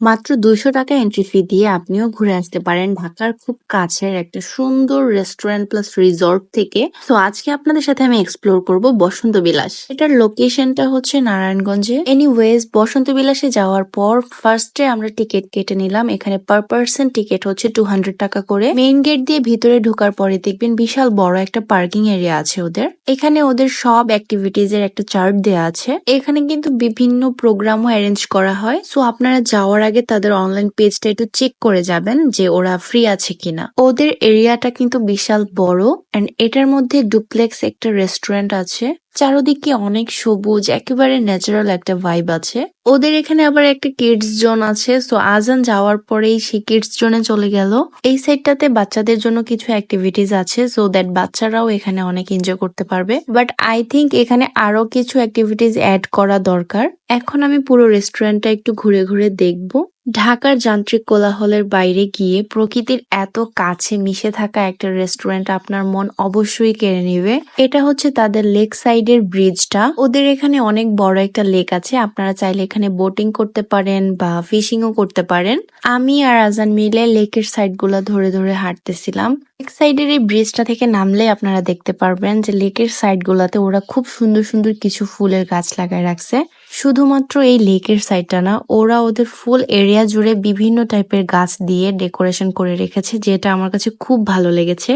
মাত্র দুইশো টাকা এন্ট্রি ফি দিয়ে আপনিও ঘুরে আসতে পারেন ঢাকার খুব কাছের একটা সুন্দর রেস্টুরেন্ট প্লাস রিসর্ট থেকে। তো আজকে আপনাদের সাথে আমি এক্সপ্লোর করব বসন্ত বিলাস। এটার লোকেশনটা হচ্ছে নারায়ণগঞ্জে। এনিওয়েজ বসন্ত বিলাসে যাওয়ার পর ফার্স্টে আমরা টিকিট কেটে নিলাম। এখানে পার পার্সন টিকিট হচ্ছে টু হান্ড্রেড টাকা করে। মেইন গেট দিয়ে ভিতরে ঢোকার পরে দেখবেন বিশাল বড় একটা পার্কিং এরিয়া আছে ওদের। এখানে ওদের সব অ্যাক্টিভিটিজ এর একটা চার্ট দেওয়া আছে। এখানে কিন্তু বিভিন্ন প্রোগ্রামও অ্যারেঞ্জ করা হয়। সো আপনারা যাওয়ার আগে তাদের অনলাইন পেজটা একটু চেক করে যাবেন যে ওরা ফ্রি আছে কিনা। ওদের এরিয়াটা কিন্তু বিশাল বড় এন্ড এটার মধ্যে ডুপ্লেক্স একটা রেস্টুরেন্ট আছে। চারদিকে অনেক সবুজ, একেবারে ন্যাচারাল একটা ভাইব আছে। ওদের এখানে আবার একটা কিডস জোন আছে সো আজান যাওয়ার পরেই সেই কিডস জোনে চলে গেল। এই সাইডটাতে বাচ্চাদের জন্য কিছু অ্যাক্টিভিটিস আছে সো দ্যাট বাচ্চারাও এখানে অনেক এনজয় করতে পারবে। বাট আই থিঙ্ক এখানে আরও কিছু অ্যাক্টিভিটিস অ্যাড করা দরকার। এখন আমি পুরো রেস্টুরেন্টটা একটু ঘুরে ঘুরে দেখব। ঢাকার যান্ত্রিক কোলাহলের বাইরে গিয়ে প্রকৃতির এত কাছে মিশে থাকা একটা রেস্টুরেন্ট আপনার মন অবশ্যই কেড়ে নেবে। এটা হচ্ছে তাদের লেক সাইডের ব্রিজটা ওদের এখানে অনেক বড় একটা লেক আছে। আপনারা চাইলে এখানে বোটিং করতে পারেন বা ফিশিংও করতে পারেন। আমি আর আজান মিলে লেকের সাইডগুলা ধরে ধরে হাঁটতেছিলাম। লেক সাইডের এই ব্রিজটা থেকে নামলে আপনারা দেখতে পারবেন যে লেকের সাইড গুলাতে ওরা খুব সুন্দর সুন্দর কিছু ফুলের গাছ লাগায় রাখছে। শুধুমাত্র এই লেকের সাইডটা না, ওরা ওদের ফুল এরিয়া জুড়ে বিভিন্ন টাইপের গাছ দিয়ে ডেকোরেশন করে রেখেছে যেটা আমার কাছে খুব ভালো লেগেছে।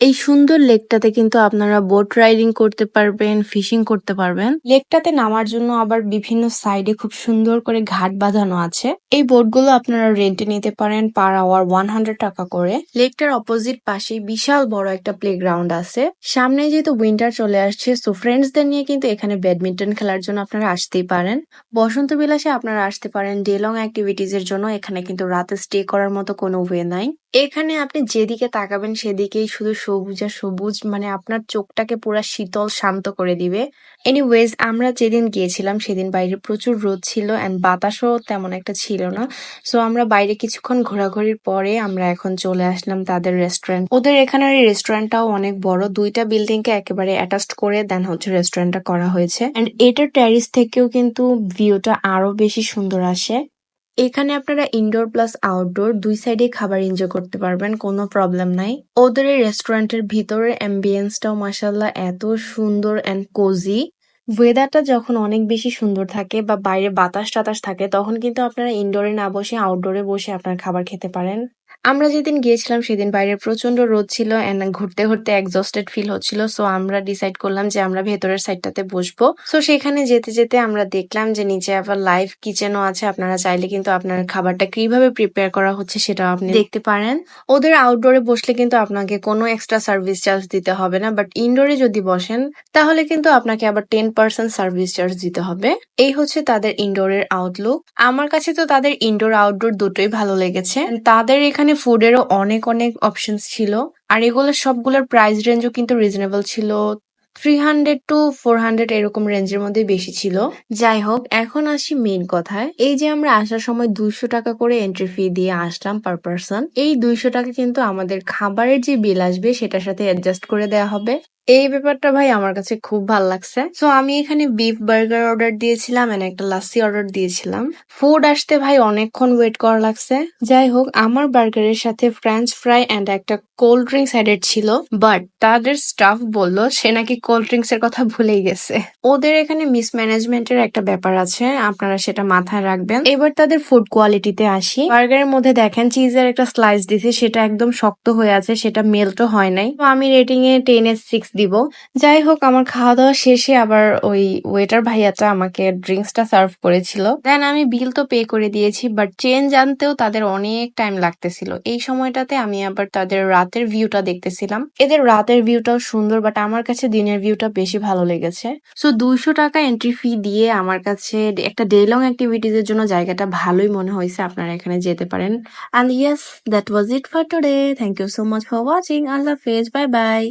এই সুন্দর লেকটাতে কিন্তু আপনারা বোট রাইডিং করতে পারবেন, ফিশিং করতে পারবেন। লেকটাতে নামার জন্য আবার বিভিন্ন সাইডে খুব সুন্দর করে ঘাট বাঁধানো আছে। এই বোটগুলো আপনারা রেন্টে নিতে পারেন পার আওয়ার ওয়ান হান্ড্রেড টাকা করে। লেকটার অপোজিট পাশে বিশাল বড় একটা প্লে গ্রাউন্ড আছে। সামনে যেহেতু উইন্টার চলে আসছে, সো ফ্রেন্ডসদের নিয়ে কিন্তু এখানে ব্যাডমিন্টন খেলার জন্য আপনারা আসতেই পারেন। বসন্ত বিলাসে আপনারা আসতে পারেন। ডে লং এর জন্য এখানে কিন্তু রাতে স্টে করার মতো কোনো ওয়ে নাই। এখানে আপনি যেদিকে তাকাবেন সেদিকেই শুধু সবুজ আর সবুজ মানে আপনার চোখটাকে পুরা শীতল, শান্ত করে দিবে। এনিওয়েজ আমরা যেদিন গিয়েছিলাম সেদিন বাইরে প্রচুর রোদ ছিল অ্যান্ড বাতাসও তেমন একটা ছিল না। সো আমরা বাইরে কিছুক্ষণ ঘোরাঘুরির পরে আমরা এখন চলে আসলাম তাদের রেস্টুরেন্ট ওদের এখানের রেস্টুরেন্টটাও অনেক বড়। দুইটা বিল্ডিং কে একেবারে অ্যাটাচড করে দেন হচ্ছে রেস্টুরেন্টটা করা হয়েছে। অ্যান্ড এটার ট্যারিস থেকেও কিন্তু ভিউটা আরও বেশি সুন্দর আসে। এখানে আপনারা ইনডোর প্লাস আউটডোর দুই সাইডে খাবার এনজয় করতে পারবেন, কোনো প্রবলেম নাই। ওদের এই রেস্টুরেন্টের ভিতরের অ্যাম্বিয়েন্সটাও মাসাল্লাহ এত সুন্দর অ্যান্ড কোজি ওয়েদারটা যখন অনেক বেশি সুন্দর থাকে বা বাইরে বাতাস টাতাস থাকে, তখন কিন্তু আপনারা ইনডোরে না বসে আউটডোরে বসে আপনার খাবার খেতে পারেন। আমরা যেদিন গিয়েছিলাম সেদিন বাইরে প্রচণ্ড রোদ ছিল এন্ড ঘুরতে ঘুরতে এক্সস্টেড ফিল হচ্ছিল সো আমরা ডিসাইড করলাম যে আমরা ভেতরের সাইডটাতে বসবো। সো সেখানে যেতে যেতে আমরা দেখলাম যে নিচে আবার লাইভ কিচেনও আছে, আপনারা চাইলে কিন্তু আপনার খাবারটা কীভাবে প্রিপেয়ার করা হচ্ছে সেটাও আপনি দেখতে পারেন। ওদের আউটডোরে বসলে কিন্তু আপনাকে কোনো এক্সট্রা সার্ভিস চার্জ দিতে হবে না বাট ইনডোরে যদি বসেন, তাহলে কিন্তু আপনাকে আবার টেন পার্সেন্ট সার্ভিস চার্জ দিতে হবে। এই হচ্ছে তাদের ইনডোরের আউটলুক আমার কাছে তো তাদের ইনডোর আউটডোর দুটোই ভালো লেগেছে। তাদের এখানে ফুডেরও অনেক অনেক অপশনস ছিল। আর এগুলো সবগুলোর প্রাইস রেঞ্জও কিন্তু রিজনেবল ছিল। Three hundred to four hundred এরকম রেঞ্জের মধ্যে বেশি ছিল। যাই হোক, এখন আসি মেন কথায়। এই যে আমরা আসার সময় দুইশো টাকা করে এন্ট্রি ফি দিয়ে আসলাম পার পার্সন এই দুইশো টাকা কিন্তু আমাদের খাবারের যে বিল আসবে সেটার সাথে অ্যাডজাস্ট করে দেওয়া হবে। এই ব্যাপারটা ভাই আমার কাছে খুব ভালো লাগছে। সো আমি এখানে বিফ বার্গার অর্ডার দিয়েছিলাম এন্ড একটা লাসি অর্ডার দিয়েছিলাম। ফুড আসতে ভাই অনেকক্ষণ ওয়েট করা লাগছে। যাই হোক, আমার বার্গারের সাথে ফ্রেঞ্চ ফ্রাই এন্ড একটা কোল্ড ড্রিঙ্কস অ্যাডেড ছিল বাট তাদের স্টাফ বলল সে নাকি কোল্ড ড্রিঙ্কস এর কথা ভুলেই গেছে। ওদের এখানে মিসম্যানেজমেন্টের একটা ব্যাপার আছে, আপনারা সেটা মাথায় রাখবেন। এবার তাদের ফুড কোয়ালিটিতে আসি। বার্গারের মধ্যে দেখেন চিজের একটা স্লাইস দিছে, সেটা একদম শক্ত হয়ে আছে, সেটা মেল্টও হয় নাই। তো আমি রেটিং এ টেন এর সিক্স দিব। যাই হোক আমার খাওয়া দাওয়া শেষে আবার ওই ওয়েটার ভাইয়াটা আমাকে ড্রিঙ্কসটা সার্ভ করেছিল। দেন আমি বিল তো পে করে দিয়েছি বাট চেঞ্জ আনতেও তাদের অনেক টাইম লাগতেছিল। এই সময়টাতে আমি আবার তাদের রাতের ভিউটা দেখতেছিলাম। এদের রাতের ভিউটাও সুন্দর বাট আমার কাছে দিনের ভিউটা বেশি ভালো লেগেছে। সো দুইশো টাকা এন্ট্রি ফি দিয়ে আমার কাছে একটা ডে লং অ্যাক্টিভিটিজ এর জন্য জায়গাটা ভালোই মনে হয়েছে। আপনারা এখানে যেতে পারেন। And yes that was it for today thank you so much for watching আল্লাহ হাফেজ বাই বাই